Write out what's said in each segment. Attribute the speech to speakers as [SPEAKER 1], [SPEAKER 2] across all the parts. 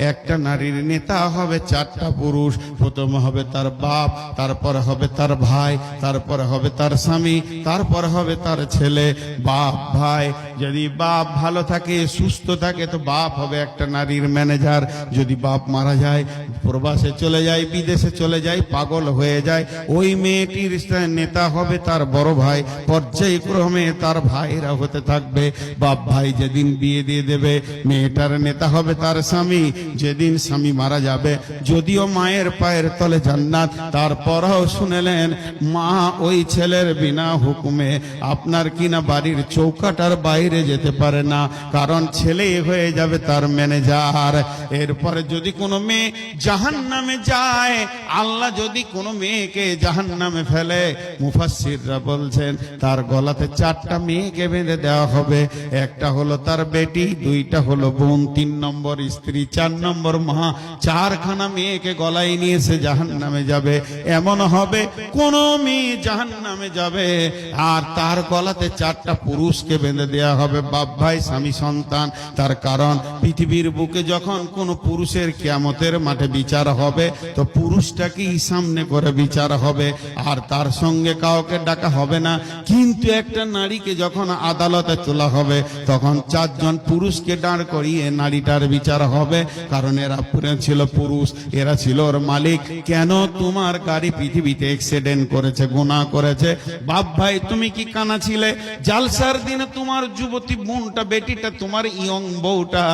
[SPEAKER 1] একটা নারীর নেতা হবে চারটা পুরুষ। প্রথম হবে তার বাপ, তারপর হবে তার ভাই, তারপর হবে তার স্বামী, তারপর হবে তার ছেলে, বাপ, ভাই যদি বাপ ভালো থাকে, সুস্থ থাকে, তো বাপ হবে একটা নারীর ম্যানেজার যদি বাপ মারা যায়, প্রবাসে চলে যায়, বিদেশে চলে যায়, পাগল হয়ে যায়, ওই মেয়েটির নেতা হবে তার বড় ভাই। পর্যায়ক্রমে তার ভাইরা হতে থাকবে। বাপ ভাই যেদিন বিয়ে দিয়ে দেবে, মেয়েটার নেতা হবে তার স্বামী। যেদিন স্বামী মারা যাবে, যদিও মায়ের পায়ের তলে জান্নাত, তারপরও শুনেলেন, মা, ওই ছেলের বিনা হুকুমে আপনার কিনা বাড়ির চৌকাটার বাইরে যেতে পারে না। কারণ ছেলে হয়ে যাবে তার ম্যানেজার। এরপরে যদি কোনো মেয়ে জাহান নামে যায়, আল্লাহ যদি কোনো মেয়েকে জাহান নামে ফেলে মুফাসিররা বলছেন, তার গলাতে চারটা মেয়েকে বেঁধে দেওয়া হবে। একটা হলো তার বেটি, দুইটা হলো বোন, তিন নম্বর স্ত্রী, চার নম্বর মা। চারখানা মেয়েকে গলায় নিয়ে নিয়েছে জাহান নামে যাবে। এমন হবে, কোনো মেয়ে জাহান নামে যাবে। আর তার গলাতে চারটা পুরুষকে বেঁধে দেওয়া হবে বাপ ভাই, স্বামী, সন্তান। তার কারণ, পৃথিবীর বুকে যখন কোন পুরুষের কিয়ামতের মাঠে বিচার হবে, তো পুরুষটাকেই সামনে করে বিচার হবে। আর তার সঙ্গে কাউকে ডাকা হবে না। কিন্তু একটা নারীকে যখন আদালতে তোলা হবে, তখন চারজন পুরুষকে দাঁড় করিয়ে নারীটার বিচার হবে। কারণ এরা ছিল পুরুষ, এরা ছিল ওর মালিক। কেন তোমার গাড়ি পৃথিবীতে অ্যাক্সিডেন্ট করেছে, গুনাহ করেছে? বাপ ভাই, তুমি কি কানা ছিলে? জালসার দিনে তোমার যুবতী বোনটা, বেটিটা, তোমার ইয়ং বউটা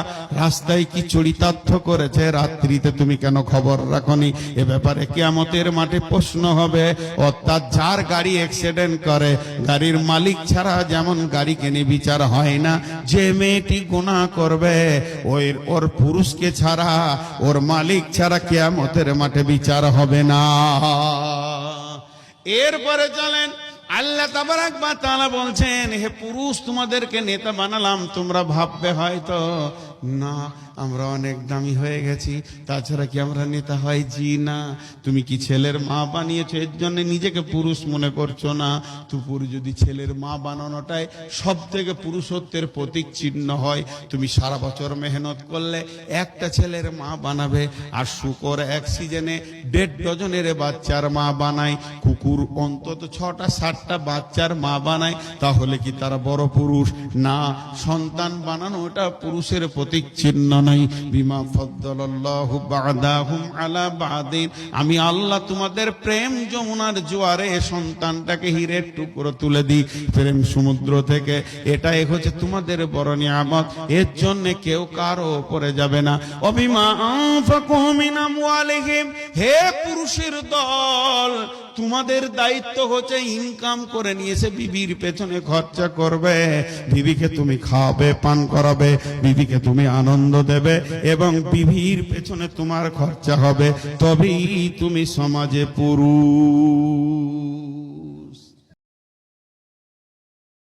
[SPEAKER 1] রাস্তায় কি চরিতার্থ করেছে? রাত্রিতে তুমি কেন খবর রাখনি? এ ব্যাপারে কিয়ামতের মাঠে প্রশ্ন হবে। অর্থাৎ যার গাড়ি অ্যাক্সিডেন্ট করে, গাড়ির মালিক ছাড়া যেমন গাড়ি কেনে বিচার হয় না, যে মেয়েটি গুনাহ করবে, ওই ওর পুরুষকে ছাড়া, ওর মালিক ছাড়া কেয়ামতের মাঠে বিচার হবে না। এরপরে চলেন আল্লাহ তাআলা বলছেন হে পুরুষ তোমাদেরকে নেতা বানালাম তোমরা ভাববে হয়তো না, আমরা অনেক দামি হয়ে গেছি। তাছাড়া কি আমরা নেতা হয়? জি না। তুমি কি ছেলের মা বানিয়েছো? এর জন্য নিজেকে পুরুষ মনে করছ না। তুপুর যদি ছেলের মা বানানোটাই সব থেকে পুরুষত্বের প্রতীক চিহ্ন হয়, তুমি সারা বছর মেহনত করলে একটা ছেলের মা বানাবে আর শুকর এক সিজনে দেড় ডজনের বাচ্চার মা বানায়। কুকুর অন্তত ছটা, সাতটা বাচ্চার মা বানায়। তাহলে কি তারা বড় পুরুষ? না, সন্তান বানানো ওটা পুরুষের প্রতীক চিহ্ন নাই। বিমা ফদ্দলাল্লাহু বাদাহুম আলা বাদিন। আমি আল্লাহ তোমাদের প্রেম যমুনার জোয়ারে সন্তানটাকে হীরের টুকরো তুলে দিই। প্রেম সমুদ্র থেকে। এটাই হচ্ছে তোমাদের বড় নিয়ামত। এর জন্য কেউ কারও উপরে যাবে না। অবিমা আনফাকু মিন আমওয়ালিহিম। হে পুরুষের দল তোমাদের দায়িত্ব হচ্ছে ইনকাম করে নিয়েছে বিবির পেছনে খরচা করবে। বিবিকে তুমি খাওয়াবে, পান করাবে, বিবিকে তুমি আনন্দ দেবে এবং বিবির পেছনে তোমার খরচা হবে। তবেই তুমি সমাজে পুরুষ।